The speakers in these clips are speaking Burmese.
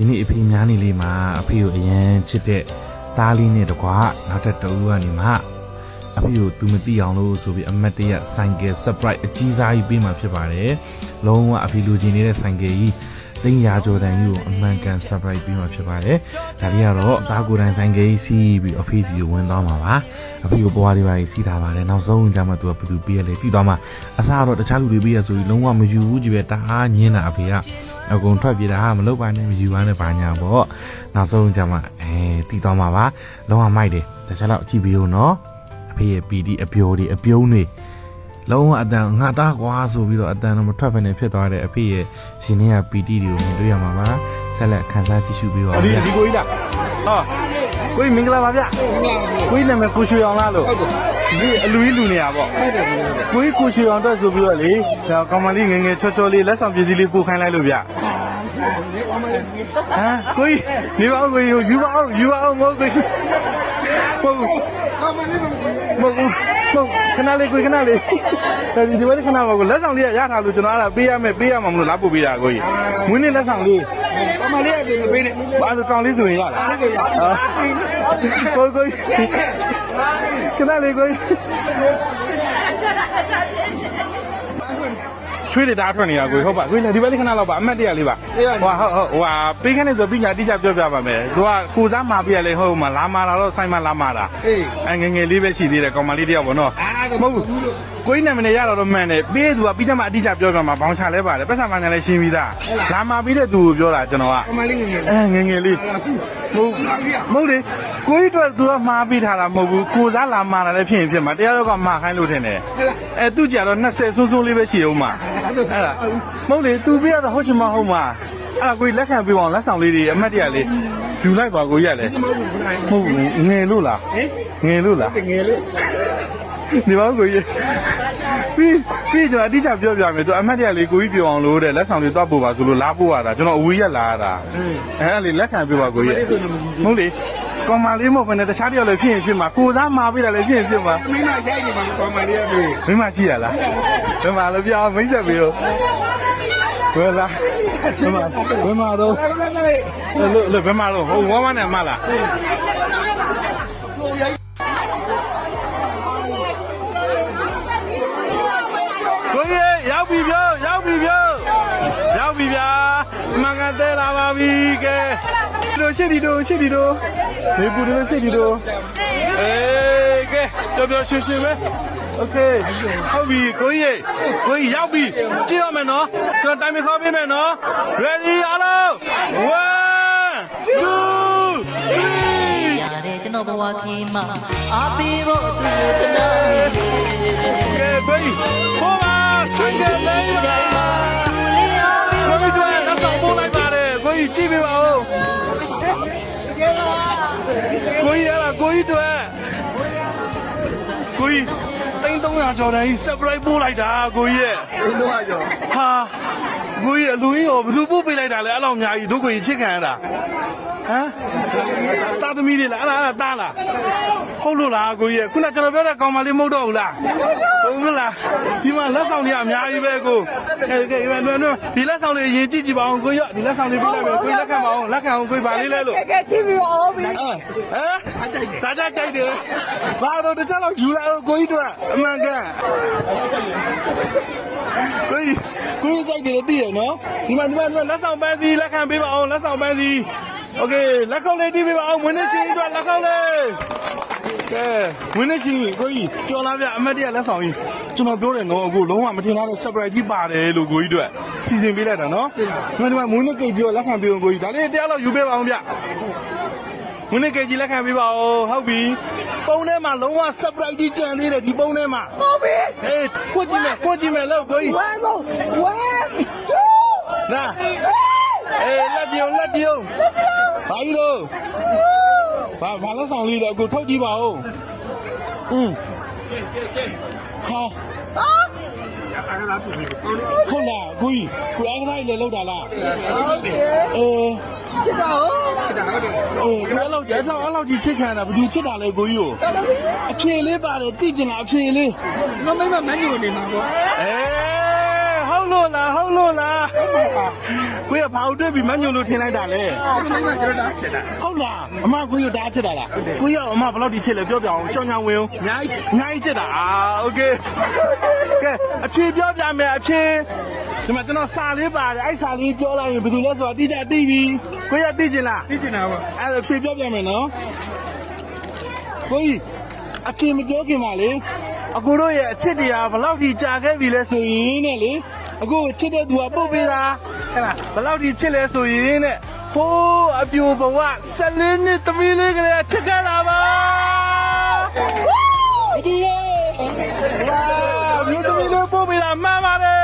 ဒီနေ့အဖေများနေလေးမှာအဖေကိုအရန်ချစ်တဲ့သားလေးနဲ့တကွာနောက်ထပ်တဦးကနေမှအဖေကိုသူမသိအောင်လို့ဆိုပြီးအမတ်တရဆိုင်ကယ် surprise အကြီးစားကြီးပေးမှာဖြစ်ပါတယ်။လုံးဝအဖေလူချင်နေတဲ့ဆိုင်ကယ်ကြီးသိန်းရာကျော်တန်ကြီးကိုအမှန်ကန် surprise ပေးမှာဖြစ်ပါတယ်။ဒါလေးကတော့အသားကိုယ်တိုင်ဆိုင်ကယ်ကြီးစီးပြီးအဖေစီကိုဝင်သွားမှာပါ။အဖေကိုဘွားလေးပါကြီးစီးထားပါတယ်။နောက်ဆုံးကျမှသူကဘယ်သူပေးရလဲတည်သွားမှာအစားတော့တခြားလူတွေပေးရဆိုပြီးလုံးဝမယူဘူးကြည့်ပဲတအားညင်းတာအဖေက အကုန်ထွက်ပြေးတာဟာမလုပ်ပါနဲ့မယူပါနဲ့ပါညာပေါ့နောက်ဆုံးကျမှအဲတည်သွားမှာပါလုံးဝမိုက်တယ်တခြားတော့ကြည့်ပြီးဦးနော်အဖေရဲ့ PD အပြိုတွေအပြုံးတွေလုံးဝအတန်ငါသားကွာဆိုပြီးတော့အတန်တော့မထွက်ဖ ೇನೆ ဖြစ်သွားတဲ့အဖေရဲ့ရှင်နေရ PD တွေကိုမြင်တွေ့ရမှာပါဆက်လက်ခန်းစားကြည့်ရှုပေးပါဦးဒီဗျာဒီကိုကြီးလားဟာကိုကြီးမင်္ဂလာပါဗျကိုကြီးနာမည်ကိုရွှေအောင်လားလို့ ဒီအလူကြီးလူနေရပေါ့ကိုကြီးကိုရွှေအောင်တက်ဆိုပြီးတော့လေဒါကောင်မလေးငယ်ငယ်ချောချောလေးလက်ဆောင်ပစ္စည်းလေးပို့ခိုင်းလိုက်လို့ဗျဟမ်ကိုကြီးနေပါဦးကိုကြီးယူပါအောင်ယူပါအောင်မဟုတ်ကိုကြီးဟုတ်မဟုတ်မဟုတ်ခဏလေးကိုခဏလေးဒီဒီဘက်ခဏပါကိုလက်ဆောင်လေးရထားလို့ကျွန်တော်အဲ့ဒါပေးရမယ်ပေးရမှာမလို့လာပို့ပေးတာကိုကြီးမွေးနေ့လက်ဆောင်လေးအမလေးအပြင်မပေးနဲ့ဘာလို့ကောင်းလေးဆိုရင်ရလားလေးကိုရကိုကိုခဏလေးကိုချွေးတွေတားထွက်နေတာကိုဟုတ်ပါကိုလည်းဒီဘက် လေးခဏလောက်ပါအမတ်တရလေးပါဟိုဟုတ်ဟုတ်ဟိုဟာပေးခနဲ့ဆိုပညာတိကျပြောပြပါမယ်သူကကိုစားမှာပြရလေဟုတ်မှာလာမာလာတော့ဆိုင်မှာလာမာတာအေးအငငယ်လေးပဲရှိသေးတယ်ကောင်မလေးတယောက်ပေါ့နော်အားကမဟုတ်ဘူးကိုင်းနာမည်နဲ့ရတော့တော့မှန်တယ်ပေးသူကပြီးတော့မှအတိအကျပြောပြမှာဘောင်းချလဲပါတယ်ပတ်စံမှန်တယ်လည်းရှင်းပြီးသားလာမာပြီးတဲ့သူကိုပြောတာကျွန်တော်ကအမလေးငယ်ငယ်အဲငယ်ငယ်လေး မဟုတ်မဟုတ်လေကိုကြီးတို့သူကမှားပြီးထားတာမဟုတ်ဘူးကိုစားလာမှားတာလည်းဖြစ်ရင်ဖြစ်မှာတရားရောက်ကမှားခိုင်းလို့ထင်တယ်အဲသူကြတော့20ဆွန်းဆွန်းလေးပဲရှိအောင်မှာအဲ့ဒါမဟုတ်လေသူပြရတော့ဟုတ်ချင်မဟုတ်မှာအဲ့ဒါကိုကြီးလက်ခံပြီးအောင်လက်ဆောင်လေးတွေအမတ်တရလေးယူလိုက်ပါကိုကြီးရလေမဟုတ်ဘူးငယ်လို့လားငယ်လို့လားငယ်လေးဒီပါကိုကြီး ပြီးပြီးကျွန်တော်အတိအကျပြောပြမယ်သူအမတ်တရလေးကိုကြီးပြောအောင်လို့တဲ့လက်ဆောင်လေးသွားပို့ပါဆိုလို့လာပို့ရတာကျွန်တော်အဝေးရက်လာရတာအဲအဲ့လေလက်ခံပြပါကိုကြီးဟုတ်လေကောင်မလေးမဟုတ်ဘဲနဲ့တခြားတယောက်လည်းဖြစ်ရင်ဖြစ်မှာကိုစားမာပေးတာလည်းဖြစ်ရင်ဖြစ်မှာမင်းမရိုက်နေမှာကောမလေးအပြင်မင်းမရှိရလားဘယ်မှာလဲပြမိတ်ဆက်ပြီးတော့ဘယ်လားဘယ်မှာဘယ်မှာတော့လို့လို့ဘယ်မှာတော့ဟိုဝမ်းဝမ်းနဲ့မလား ရောက်ပြီပြောရောက်ပြီပြောရောက်ပြီဗျာမှန်ကန်သေးလာပါပြီကဲတို့ရှိဒီတို့ရှိဒီတို့ဒီပူတို့ရှိဒီတို့အေးကဲပြောပြောရှင်းရှင်းပဲโอเคဟုတ်ပြီကိုကြီးကိုကြီးရောက်ပြီကြည့်ရမယ်နော်ကျွန်တော်တိုင်မခေါ်ပေးမယ်နော် ready အားလုံး1 2 3 ရတယ်ကျွန်တော်ဘဝခီးမှာအားပေးဖို့သူတို့ကျွန်တော် ကဲကို ကိုကြီးကြည့်ပေးပါဦးကိုကြီးအဲ့ဒါကိုကြီးတို့ကိုကြီးတိန်း300ကျော်တန်းကြီး surprise ပို့လိုက်တာကိုကြီးရဲ့ဘင်းတော့ကြောဟာ ကိုကြီးအလူကြီးရောဘယ်သူပို့ပေးလိုက်တာလဲအဲ့လောက်အများကြီးတို့ကိုကြီးချစ်ခံရတာဟမ်တာသမီးတွေလားအဲ့ဒါအဲ့ဒါတားလားဟုတ်လို့လားကိုကြီးရဲ့ခုနကကျွန်တော်ပြောတဲ့ကောင်မလေးမဟုတ်တော့ဘူးလားဟုတ်ဘူးလားဒီမှာလက်ဆောင်တွေကအများကြီးပဲကိုကဲကဲဒီမှာဒီလက်ဆောင်တွေအရင်ကြည့်ကြည့်ပါအောင်ကိုကြီးဒီလက်ဆောင်တွေပြလိုက်မယ်ကိုကြီးလက်ခံပါအောင်လက်ခံအောင်ကိုကြီးပါလေးလဲလို့ကဲကြည့်ပြီးအောင်ပြီဟမ်ဒါကြကြိုက်တယ်ဘာတော့တခြားတော့ယူလာကိုကြီးတို့အမှန်ကန် ကိုကြီးကိုကြီးကြိုက်တယ်တည်ရနော်ဒီမှာဒီမှာဒီမှာလက်ဆောင်ပန်းစီလက်ခံပေးပါအောင်လက်ဆောင်ပန်းစီโอเคလက်ခုပ်လေးတီးပေးပါအောင်မွေးနေ့ရှင်အတွက်လက်ခုပ်လေးကဲမွေးနေ့ရှင်ကိုကြီးကြော်လာပြအမတ်တရလက်ဆောင်ကြီးကျွန်တော်ပြောတယ်နော်အခုလုံးဝမထင်ထားတဲ့ surprise ကြီးပါတယ်လို့ကိုကြီးတို့စီစဉ်ပေးလိုက်တာနော်ဒီမှာဒီမှာမွေးနေ့ကိတ်ပြောလက်ခံပေးအောင်ကိုကြီးဒါလေးတရားလောက်ယူပေးပါအောင်ဗျ မင်းကကြီးလက်ခံပေးပါဦးဟုတ်ပြီပုံထဲမှာလုံးဝ surprise ကြီးကြံသေးတယ်ဒီပုံထဲမှာဟုတ်ပြီဟေးကိုကြည့်မယ်ကိုကြည့်မယ်လို့ကိုကြီးဝမ်းတော့ဝမ်းတူနာအေးလက်ပြုံလက်ပြုံဘာကြီးလို့ဘာဘာလက်ဆောင်လေးတော့ကိုထုတ်ကြည့်ပါဦးอืมဟာဟုတ်လားကိုကြီးကိုအားကစားလေလောက်တာလားအေးချစ်တော့ချစ်တာ ဟုတ်တယ်အေးအဲ့လောက်ကျဆောက်အဲ့လောက်ကြီးချစ်ခံတာဘယ်သူချစ်တာလဲကိုကြီးကိုအဖြေလေးပါတယ်သိကျင်တာအဖြေလေးငါမိမမန်းညိုနေမှာပေါ့အေး ဟုတ်လို့လားဟုတ်လို့လားကိုရ ဘာလို့တွေ့ပြီးမညုံလို့ထင်လိုက်တာလဲ မိမကျွန်တော်ချစ်တာ ဟုတ်လားအမကိုကြီးကိုတားချစ်တာလားကိုကြီးကအမဘယ်လောက်ထိချစ်လဲပြောပြအောင်ကြောင်ကြောင်ဝင်အောင် အများကြီး အများကြီးချစ်တာအာโอเคကဲအဖြေပြောပြမယ်အဖြေဒီမှာကျွန်တော်စာလေးပါတယ်အဲ့စာလေးပြောလိုက်ရင်ဘယ်သူလဲဆိုတာတိကျသိပြီကိုကြီးကသိချင်လား သိချင်တာပေါ့ အဲ့ဒါအဖြေပြောပြမယ်နော်ကိုကြီးအဖြေမပြောခင်ပါလေ အကိုတို့ရဲ့အချစ်တရားဘယ်လောက်ထိကြာခဲ့ပြီလဲဆိုရင်နဲ့လေအကိုချစ်တဲ့သူကပုတ်ပေးတာအဲ့ဒါဘယ်လောက်ထိချစ်လဲဆိုရင်တဲ့ဟိုးအပြိုဘဝ14နှစ်သမီးလေးကလေးချစ်ကြတာပါဒီလေဝါမြို့သမီးလေးပို့ပေးတာမှန်ပါတယ်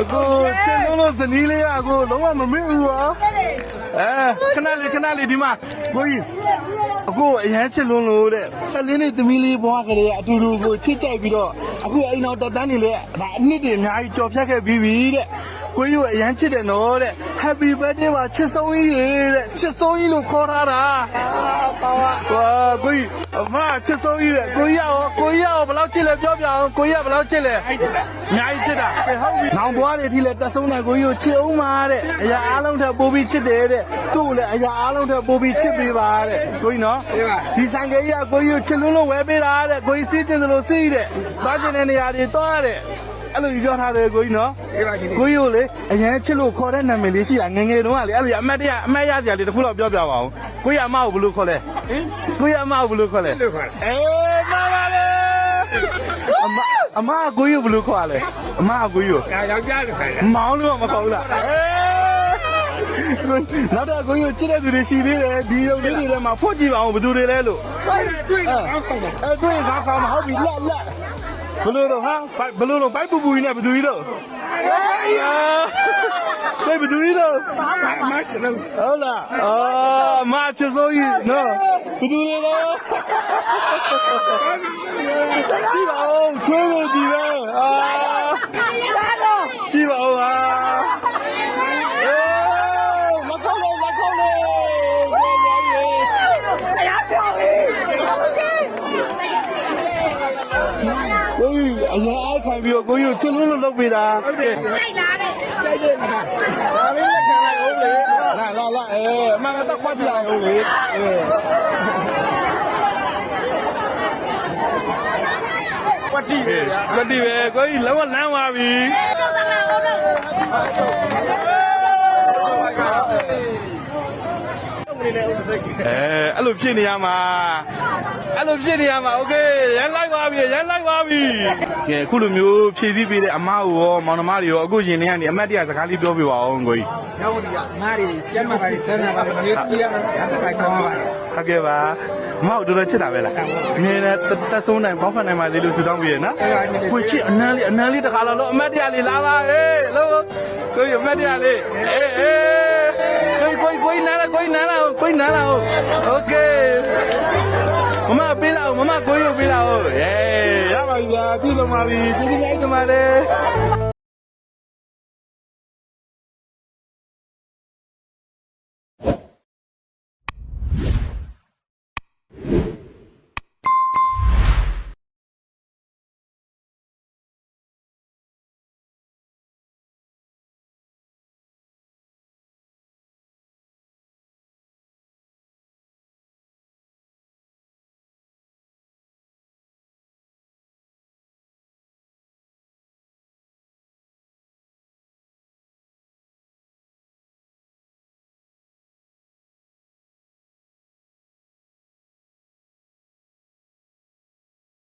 အကိုချစ်လို့လို့ဇနီးလေးကအကိုလုံးဝမမေ့ဘူးပါအဲခဏလေးခဏလေးဒီမှာကိုကြီး အကိုအရန်ချစ်လွန်းလို့တဲ့14နှစ်သမီးလေးဘဝကလေးကအတူတူကိုချစ်ကြိုက်ပြီးတော့အခုအိမ်တော်တက်တန်းနေလေဒါအနှစ်တွေအများကြီးကြော်ဖြတ်ခဲ့ပြီးပြီတဲ့ ကိုကြီးကိုအရန်ချစ်တယ်နော်တဲ့ Happy birthday ပါချစ်ဆုံးကြီးရေတဲ့ချစ်ဆုံးကြီးလို့ခေါ်ထားတာပါဝါကိုကြီးအမချစ်ဆုံးကြီးတဲ့ကိုကြီးရောကိုကြီးရောဘယ်လောက်ချစ်လဲပြောပြအောင်ကိုကြီးကဘယ်လောက်ချစ်လဲအများကြီးချစ်တာဟုတ်ပြီနောင်ဘွားတွေအထိလဲတက်ဆုံးတယ်ကိုကြီးကိုချစ်အောင်ပါတဲ့အရာအားလုံးထက်ပိုပြီးချစ်တယ်တဲ့သူ့ကိုလည်းအရာအားလုံးထက်ပိုပြီးချစ်ပေးပါတဲ့ကိုကြီးနော်ဒီဆိုင်ကကြီးကကိုကြီးကိုချစ်လို့လို့ဝယ်ပေးတာတဲ့ကိုကြီးစီးတင်တယ်လို့စီးတဲ့သွားကျင်တဲ့နေရာတွေသွားတဲ့ အဲ့လိုကြီးပြောထားတယ်ကိုကြီးနော်ဒီပါဒီကိုကြီးကိုလေအရန်ချစ်လို့ခေါ်တဲ့နာမည်လေးရှိတာငယ်ငယ်တုန်းကလေအဲ့လိုအမတ်တရအမတ်ရစရာလေးတစ်ခုတော့ပြောပြပါဦးကိုကြီးအမကိုဘယ်လိုခေါ်လဲဟင်ကိုကြီးအမကိုဘယ်လိုခေါ်လဲလို့ခေါ်တယ်အေးမပါလေအမအမကကိုကြီးကိုဘယ်လိုခေါ်လဲအမကကိုကြီးကိုဒါယောက်ျားလို့ခေါ်တယ်မောင်းလို့မခေါ်ဘူးလားအေးနောက်တော့ကိုကြီးကိုချစ်တဲ့သူတွေရှိသေးတယ်ဒီရုပ်လေးတွေထဲမှာဖွက်ကြည့်ပါဦးဘယ်သူတွေလဲလို့တွေ့တော့အောက်ခေါ်တယ်အဲတွေ့ငါကောင်းမှာဟုတ်ပြီလက်လက် ဘယ်လိုတော့ဟာဘယ်လိုတော့ဘိုက်ပူပူကြီးနဲ့ဘယ်သူကြီးတော့အာဘယ်သူကြီးတော့မချစ်လို့ဟုတ်လားအာမချစ်စိုးကြီးနော်ဘယ်သူလဲတော့ကြည့်ပါဦးချွေးလို့ကြည့်ပဲအာ အရင်အားခံပြီးတော့ကိုကြီးကိုချစ်လို့လို့လုပ်ပေးတာဟုတ်တယ် တိုက်တယ်မှာဒါလေးလက်ခံလိုက်ဦးလေ လာလာလာအေးအမကတော့ကွာကြည့်အောင်လေအေး ပတ်တိပဲဗျာ ကတိပဲကိုကြီးလုံးဝလမ်းသွားပြီအဲအဲ့လိုဖြစ်နေရမှာအဲ့လိုဖြစ်နေရမှာโอเคရန် လိုက်သွားပြီရန်လိုက်သွားပြီကဲအခုလိုမျိုးဖြည့်ဆည်းပေးတဲ့အမကိုရောမောင်နှမတွေရောအခုရင်ထဲကနေအမတ်တရစကားလေးပြောပြပါအောင်ကိုကြီး ရောက်ဒီကငါးတွေပြန်มาပါဆန်းလာပါလေမြေကြီးရတာတိုက်ကောင်းပါလေ ဟုတ်ကဲ့ပါမောက်တော်တော်ချစ်တာပဲလားအမြဲတမ်းတက်ဆုံးနိုင်ဘောက်ဖတ်နိုင်ပါသေးလို့ဆုတောင်းပေးရနော်ကိုချစ်အနမ်းလေးအနမ်းလေးတခါလာလို့အမတ်တရလေးလာပါဟေးလို့ကိုကြီးအမတ်တရလေးအေးအေးကိုကြီးကိုကြီးနားလာကိုကြီးနားလာကိုကြီးနားလာโอเคမမပေးလာမမကိုကြီးကိုပေးလာ ား ဟေးရပါပြီဗျာပြည်ဆုံးပါပြီကျေးဇူးများတင်ပါတယ်